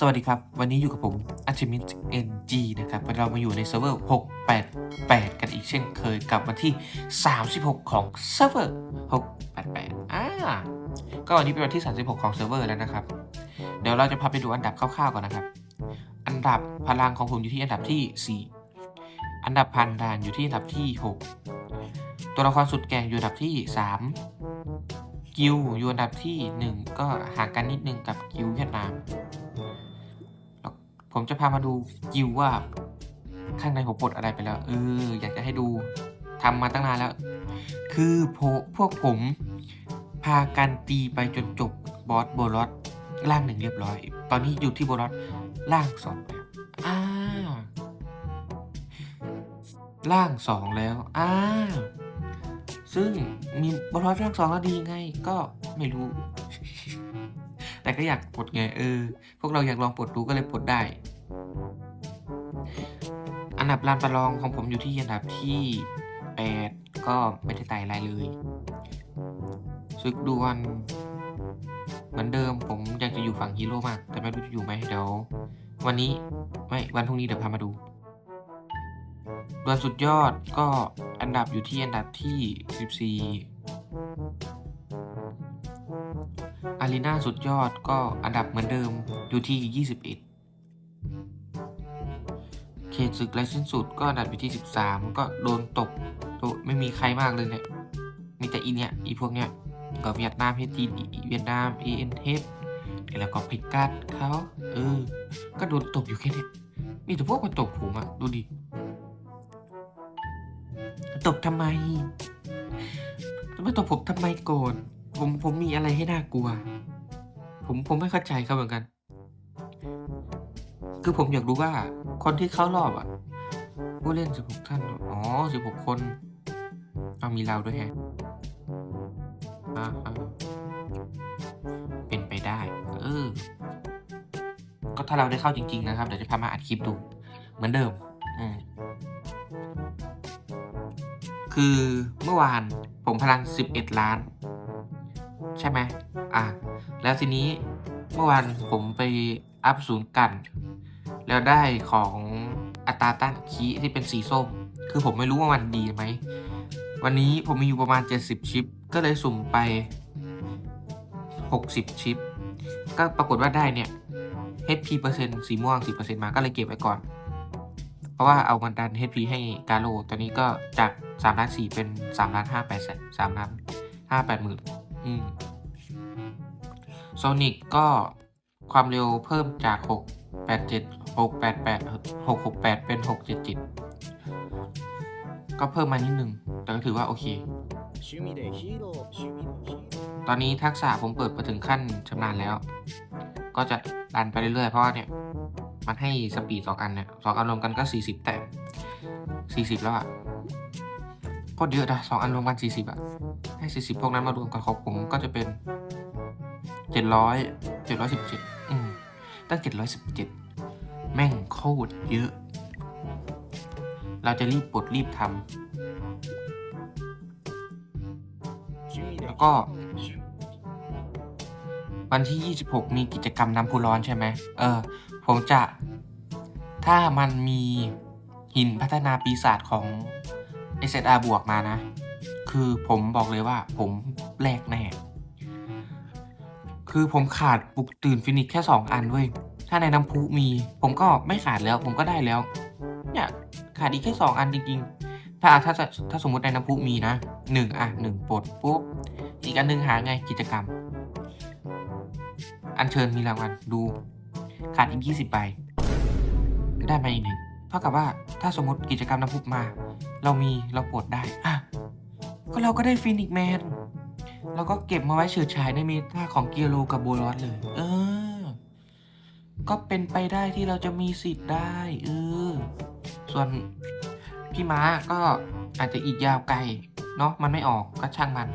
สวัสดีครับ วันนี้อยู่กับผม a c h i m i t NG นะครับ เรามาอยู่ในเซิร์ฟเวอร์ 688 กันอีกเช่นเคยกับวันที่ 36 ของเซิร์ฟเวอร์ 688 อ่า ก็วันนี้เป็นวันที่ 36 ของเซิร์ฟเวอร์แล้วนะครับ เดี๋ยวเราจะพาไปดูอันดับคร่าวๆก่อนนะครับ อันดับพลังของผมอยู่ที่อันดับที่ 4 อันดับพันดานอยู่ที่อันดับที่ 6 ตัวละครสุดแก่งอยู่อันดับที่ 3 กิลอยู่อันดับที่ 1 ก็ห่างกันนิดนึงกับกิลเวียดนาม ผมจะพามาดูกิวว่าข้างในผมปลดอะไรไปแล้ว เออ อยากจะให้ดูทำมาตั้งนานแล้ว คือพพวกผมพากันตีไปจนจบบอสโบลอสล่างหนึ่งเรียบร้อย ตอนนี้อยู่ที่โบลอสล่างสองแล้วอ่าล่างสองแล้วอ่าซึ่งมีโบลอสล่างสองแล้วดีไง ก็ไม่รู้ แต่ก็อยากปลดไง เออ พวกเราอยากลองปลดดูก็เลยปลดได้ อันดับลานประลองของผมอยู่ที่อันดับที่ 8 ก็ไม่ได้ไต่อะไรเลยซึกดวนเหมือนเดิมผมอยากจะอยู่ฝั่งฮีโร่มาก แต่ไม่รู้จะอยู่ไหมเดี๋ยววันนี้ไม่วันพรุ่งนี้เดี๋ยวพามาดูดวลสุดยอดก็อันดับอยู่ที่อันดับที่ 14อารีนาสุดยอดก็อันดับเหมือนเดิมอยู่ที่ 21 ขตศึกไร้สิ้นสุดก็อันดับอยู่ที่ 13 ก็โดนตกโดนไม่มีใครมากเลยเนี่ย มีแต่อีเนี่ยอีพวกเนี้ยก็เวียดนามเฮจีเวียดนามเอ็นเทปแล้วก็พิกัดเขาเออ ก็โดนตบอยู่แค่นี้มีแต่พวกมาตบผมอะดูดิ ตบทำไมจะมาตบผมทำไมก่อนผมผมมีอะไรให้น่ากลัว ผมผมไม่เข้าใจเขาเหมือนกัน คือผมอยากรู้ว่า คนที่เข้ารอบอะ ผู้เล่น 16 ท่าน อ๋อ 16 คน เอามีเราด้วยแฮะเป็นไปได้ เออ ก็ถ้าเราได้เข้าจริง ๆ นะครับ เดี๋ยวจะพามาอัดคลิปดู เหมือนเดิม อืมคือเมื่อวานผมพลัง 11 ล้าน ใช่ไหม อะ แล้วทีนี้เมื่อวานผมไปอัพศูนย์กัน แล้วได้ของอัตราต้านคีที่เป็นสีส้ม คือผมไม่รู้ว่ามันดีไหม วันนี้ผมมีอยู่ประมาณ 70 ชิป ก็เลยสุ่มไป 60 ชิป ก็ปรากฏว่าได้เนี่ย HP เปอร์เซ็นต์สีม่วง 10%มาก็เลยเก็บไว้ก่อน เพราะว่าเอามันดัน HP ให้กาโลตอนนี้ก็จาก3ล้าน4เป็น3ล้าน5 8แสน3ล้าน5 8หมื่นอืมโซนิกก็ความเร็วเพิ่มจาก 6 8 7หกแปดแปดหกหกแปดเป็นหกเจ็ดเจ็ดก็เพิ่มมานิดนึง แต่ก็ถือว่าโอเค ตอนนี้ทักษะผมเปิดไปถึงขั้นชำนาญแล้ว ก็จะดันไปเรื่อยๆ เพราะว่าเนี่ย มันให้สปีดสองอันเนี่ยสองอันรวมกันก็ 40 แต้ม40 แล้วอะโคตรเยอะนะสองอันรวมกัน 40อะให้ 40 พวกนั้นมารวมกับของผมก็จะเป็น 700 717 อืมตั้ง 717 แม่งโคตรเยอะ เราจะรีบปลดรีบทำแล้วก็ วันที่ 26 มีกิจกรรมน้ำพุร้อนใช่ไหม เออ ผมจะ ถ้ามันมีหินพัฒนาปีศาจของ s s r บวกมานะ คือผมบอกเลยว่าผมแลกแน่ คือผมขาดปลุกตื่นฟินิกแค่ 2 อันเว้ย ถ้าในน้ำพุมี ผมก็ไม่ขาดแล้ว ผมก็ได้แล้ว เนี่ยขาดอีกแค่2อันจริงๆถ้าถ้าถ้าถ้าสมมติในน้ำพุมีนะหนึ่งอะหนึ่งปลดปุ๊บอีกอันหนึ่งหาไงกิจกรรม อันเชิญมีรางวัลดูขาดอีก20ใบก็ได้มาอีกหนึ่งเท่ากับว่าถ้าสมมติกิจกรรมน้ำพุมา เรามีเราปลดได้อะก็เราก็ได้ฟินิกแมนเราก็เก็บมาไว้เฉิดฉายในเมตาของเกียโรกับโบลอสเลย เออ ก็เป็นไปได้ที่เราจะมีสิทธิ์ได้เออส่วนพี่ม้าก็อาจจะอีกยาวไกลเนาะมันไม่ออกก็ช่างมัน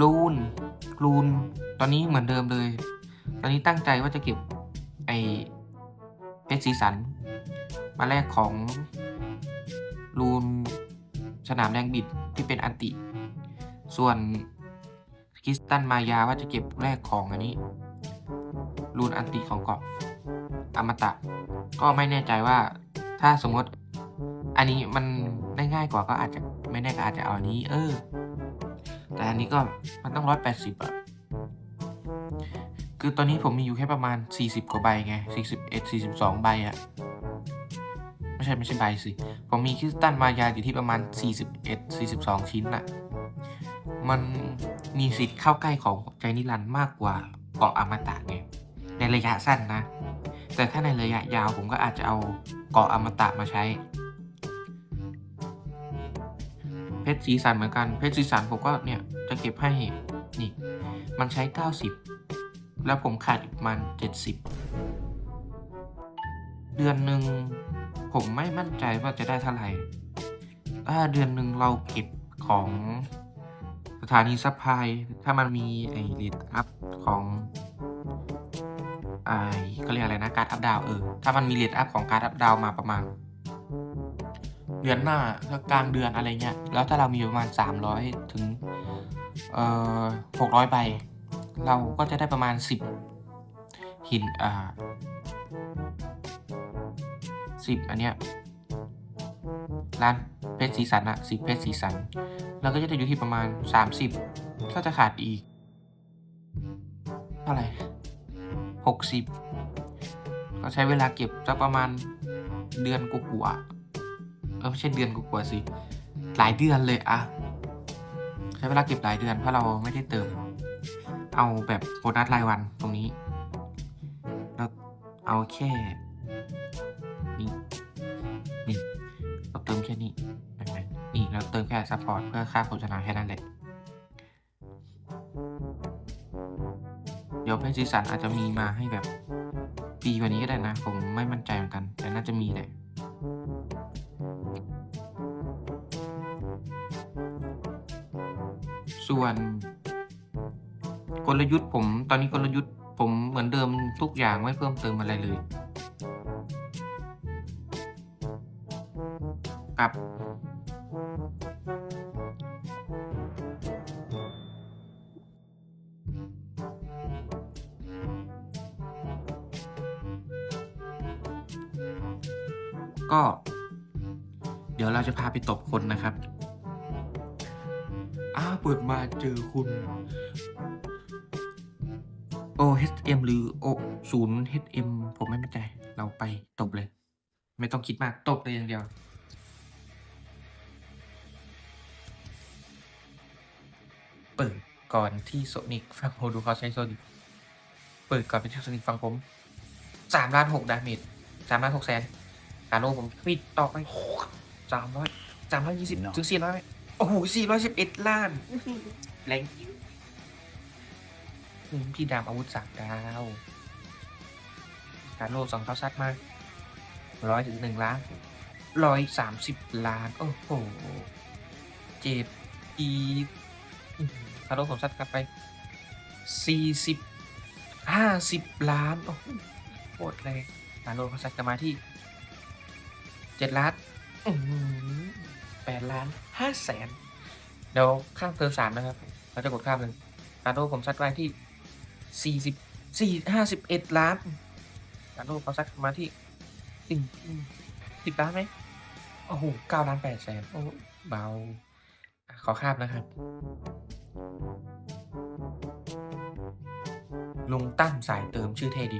ลูนลูนตอนนี้เหมือนเดิมเลย ตอนนี้ตั้งใจว่าจะเก็บไอเพชรสีสัน มาแลกของลูนสนามแรงบิดที่เป็นอันติ ส่วน คริสตันมายาว่าจะเก็บแรกของอันนี้รูนอันติของเกาะอมตะ ก็ไม่แน่ใจว่าถ้าสมมติ อันนี้มันได้ง่ายกว่าก็อาจจะไม่แน่ก็อาจจะเอาอันนี้ เออ แต่อันนี้ก็มันต้องร้อยแปดสิบอะคือตอนนี้ผมมีอยู่แค่ประมาณสี่สิบกว่าใบไงสี่สิบเอ็ดสี่สิบสองใบอะไม่ใช่ไม่ใช่ใบสิ ผมมีคริสตันมายาอยู่ที่ประมาณสี่สิบเอ็ดสี่สิบสองชิ้นอะมัน มีสิทธิ์เข้าใกล้ของใจนิรันดร์มากกว่าเกาะอมตะไงในระยะสั้นนะ แต่ถ้าในระยะยาวผมก็อาจจะเอาเกาะอมตะมาใช้ เพชรสีสันเหมือนกัน เพชรสีสันผมก็เนี่ยจะเก็บให้ นี่ มันใช้ 90 แล้วผมขาดอีกประมาณ 70 เดือนหนึ่งผมไม่มั่นใจว่าจะได้เท่าไหร่ถ้าเดือนหนึ่งเราเก็บของ สถานีซัพพลายถ้ามันมีไอ้รีดอัพของไอ้เขาเรียกอะไรนะการอัพดาวเออถ้ามันมีรีดอัพของการอัพดาวมาประมาณ เดือนหน้าถ้ากลางเดือนอะไรเงี้ยแล้วถ้าเรามีประมาณ 300 ถึงเอ่อ600ใบเราก็จะได้ประมาณ 10 หินอ่า10 อันเนี้ย ร้านเพชรสีสันอะ10เพชรสีสันเราก็จะได้อยู่ที่ประมาณ 30ถ้าจะขาดอีก เท่าไหร่ 60 ก็ใช้เวลาเก็บสักประมาณเดือนกว่าเออไม่ใช่เดือนกว่าสิ หลายเดือนเลยอะใช้เวลาเก็บหลายเดือนเพราะเราไม่ได้เติม เอาแบบโบนัสรายวันตรงนี้แล้วเอาแค่ ติมแค่นี้นไหมนี่เราเติมแค่ซัพพอร์ตเพื่อค่าโฆษณาแค่นั้นแหละเดี๋ยวเพจซีสันอาจจะมีมาให้แบบปีกว่านี้ก็ได้นะ ผมไม่มั่นใจเหมือนกัน แต่น่าจะมีแหละส่วน กลยุทธ์ผม ตอนนี้กลยุทธ์ผมเหมือนเดิมทุกอย่างไม่เพิ่มเติมอะไรเลย กับ ก็ เดี๋ยวเราจะพาไปตบคนนะครับอ้าวเปิดมาเจอคุณ OHM หรือ O ศูนย์ HM ผมไม่มั่นใจเราไปตบเลย ไม่ต้องคิดมาก ตบเลยอย่างเดียว เปิดก่อนที่โซนิกฟังโฮดูเขาใช้โซนิกเปิดก่อนไปที่โซนิกฟังผมสามล้านหกดาเมจสามล้านหกแสนการโลผมปิดต่อไปสามร้อยสามร้อยยี่สิบถึงสี่ร้อยโอ้โหสี่ร้อยสิบเอ็ดล้านแรงจริงอืมพี่ดำอาวุธสามดาวการโลสองเขาซัดมาร้อยถึงหนึ่งล้านร้อยสามสิบล้าน โอ้โห เจ็บอีกอื้อหือ คาร์โลผมซัดกลับไปสี่สิบห้าสิบล้าน โอ้โหโคตรแรงคาร์โลเขาซัดกลับมาที่เจ็ดล้านแปดล้านห้าแสนเดี๋ยวข้ามเติมสามนะครับ เราจะกดข้ามเลยการโดผมซัดไว้ที่สี่สิบสี่ห้าสิบเอ็ดล้านการโดเขาซัดมาที่สิบสิบล้านไหมโอ้โหเก้าล้านแปดแสนโอ้เบาขอข้ามนะครับ ลุงตั้มสายเติมชื่อเท่ดี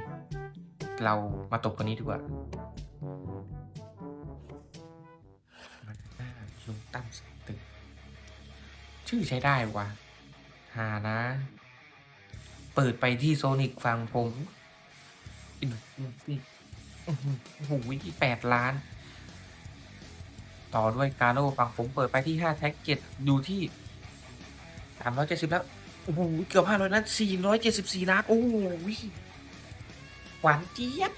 เรามาตบคนนี้ดีกว่ามาหน้าลุงตั้มสายเติมชื่อใช้ได้วะหานะ เปิดไปที่โซนิกฟังผมอื้อหืออื้อหือโอ้โหที่แปดล้าน ต่อด้วยการโลฟังผมเปิดไปที่ห้าแท็กเก็ตดูที่ สามร้อยเจ็ดสิบแล้ว โอ้โห เกือบห้าร้อยนั้นสี่ร้อยเจ็ดสิบสี่ล้าน โอ้โหหวานเจี๊ยบ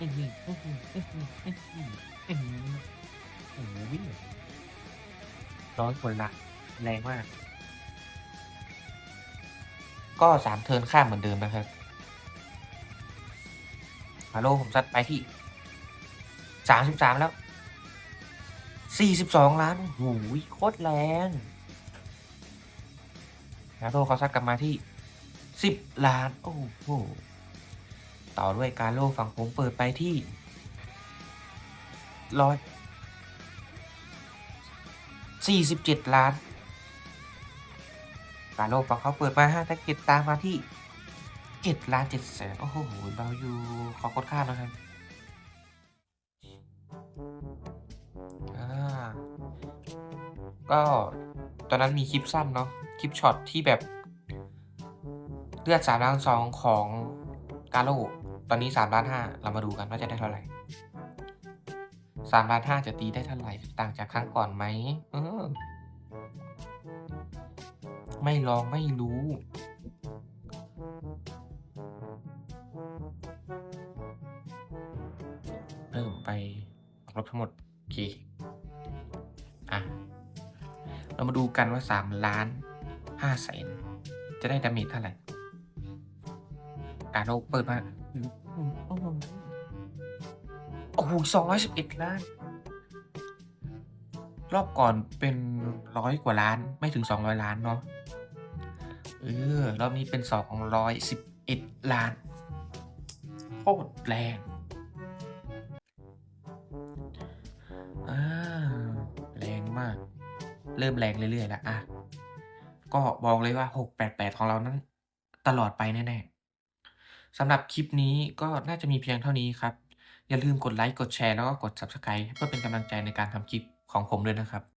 ร้อหืออื้อหืออื้อหืออื้อหืออื้อหือโอ้โหร้อยคนละแรงมาก ก็สามเทินข้ามเหมือนเดิมนะครับฮัลโหลผมซัดไปที่สามสิบสามแล้ว สี่สิบสองล้านโอ้โหโคตรแรงนาโร่เขาซัดกลับมาที่สิบล้าน โอ้โห ต่อด้วยการโล่ฝั่งผมเปิดไปที่ร้อยสี่สิบเจ็ดล้าน การโลฝั่งเขาเปิดมาห้าแท็กเก็ตตามมาที่เจ็ดล้านเจ็ดแสนโอ้โหเบาอยู่ ขอคดค่านะครับ ก็ตอนนั้นมีคลิปสั้นเนาะคลิปช็อตที่แบบ เลือดสามล้านสองของกาโลตอนนี้สามล้านห้าเรามาดูกันว่าจะได้เท่าไหร่สามล้านห้าจะตีได้เท่าไหร่ต่างจากครั้งก่อนไหมเออ ไม่ลองไม่รู้เริ่มไปลบทั้งหมดโอเคอ่ เรามาดูกันว่าสามล้านห้าแสนจะได้ดาเมจเท่าไหร่การโอเปิดมาโอ้โหสองร้อยสิบเอ็ดล้าน รอบก่อนเป็นร้อยกว่าล้าน ไม่ถึงสองร้อยล้านเนาะ เออ รอบนี้เป็นสองร้อยสิบเอ็ดล้าน โคตรแรง เริ่มแรงเรื่อยๆแล้วอะก็บอกเลยว่า 688 ของเรานั้น ตลอดไปแน่ๆสำหรับคลิปนี้ก็น่าจะมีเพียงเท่านี้ครับ อย่าลืมกดไลค์กดแชร์แล้วก็กด Subscribe เพื่อเป็นกำลังใจในการทำคลิปของผมด้วยนะครับ